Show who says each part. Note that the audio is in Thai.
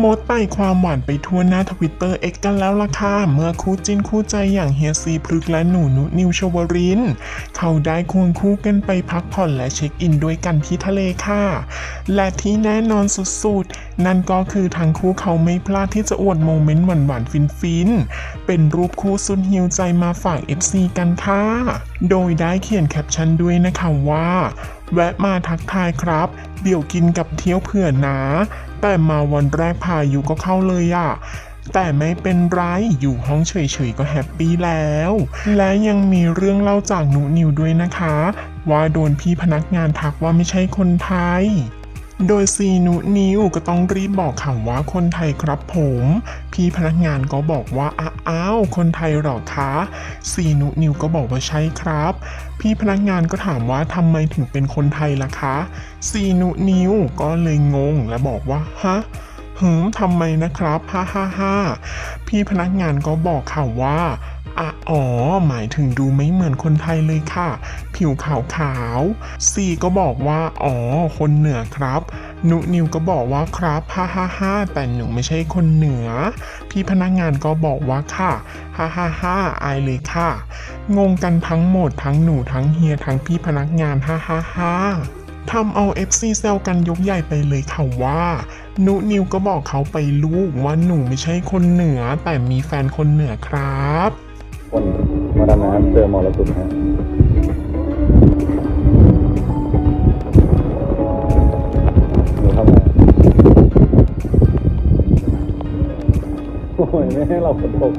Speaker 1: โมดไต่ความหวานไปทั่วหน้าทวิตเตอร์เอ็กกันแล้วล่ะค่ะ เมื่อคู่จิ้นคู่ใจอย่างเฮียซีพฤกและหนูนุนิวชวริน เขาได้ควงคู่กันไปพักผ่อนและเช็คอินด้วยกันที่ทะเลค่ะ และที่แน่นอนสุดๆ นั่นก็คือทั้งคู่เขาไม่พลาดที่จะอวดโมเมนต์หวานๆฟินๆ เป็นรูปคู่สุดฮิวใจมาฝาก FC กันค่ะ โดยได้เขียนแคปชั่นด้วยนะคะว่า แวะมาทักทายครับ เดี๋ยวกินกับเที่ยวเผื่อนะ แต่มาวันแรกพายุก็เข้าเลยอะแต่ไม่เป็นไร อยู่ห้องเฉยๆก็แฮปปี้แล้ว และยังมีเรื่องเล่าจากหนูนิวด้วยนะคะ ว่าโดนพี่พนักงานทักว่าไม่ใช่คนไทย โดยซีนุนิวก็ต้องรีบบอกค่ะว่าคนไทยครับผม พี่พนักงานก็บอกว่าอ้าวคนไทยหรอคะซีนุนิวก็บอกว่าใช่ครับ พี่พนักงานก็ถามว่าทำไมถึงเป็นคนไทยล่ะคะซีนุนิวก็เลยงงและบอกว่าฮะ หืมทำไมนะครับฮ่าฮ่าฮ่าพี่พนักงานก็บอกค่ะว่าอะอ๋อ หมายถึงดูไม่เหมือนคนไทยเลยค่ะ ผิวขาวขาวซีก็บอกว่า อ๋อ คนเหนือครับ นุนิวก็บอกว่าครับฮ่าฮ่าฮ่าแต่หนูไม่ใช่คนเหนือ พี่พนักงานก็บอกว่าค่ะฮ่าฮ่าฮ่าอายเลยค่ะ งงกันทั้งหมดทั้งหนูทั้งเฮียทั้งพี่พนักงานฮ่าฮ่าฮ่าทำเอา FC แซวกันยกใหญ่ไปเลยค่ะว่า นุนิวก็บอกเขาไปลูกว่าหนูไม่ใช่คนเหนือ แต่มีแฟนคนเหนือครับ
Speaker 2: คนมาดำน้ำเจอมรสุมฮะหนูทำไงโอ้ยไม่ให้เราฝนตก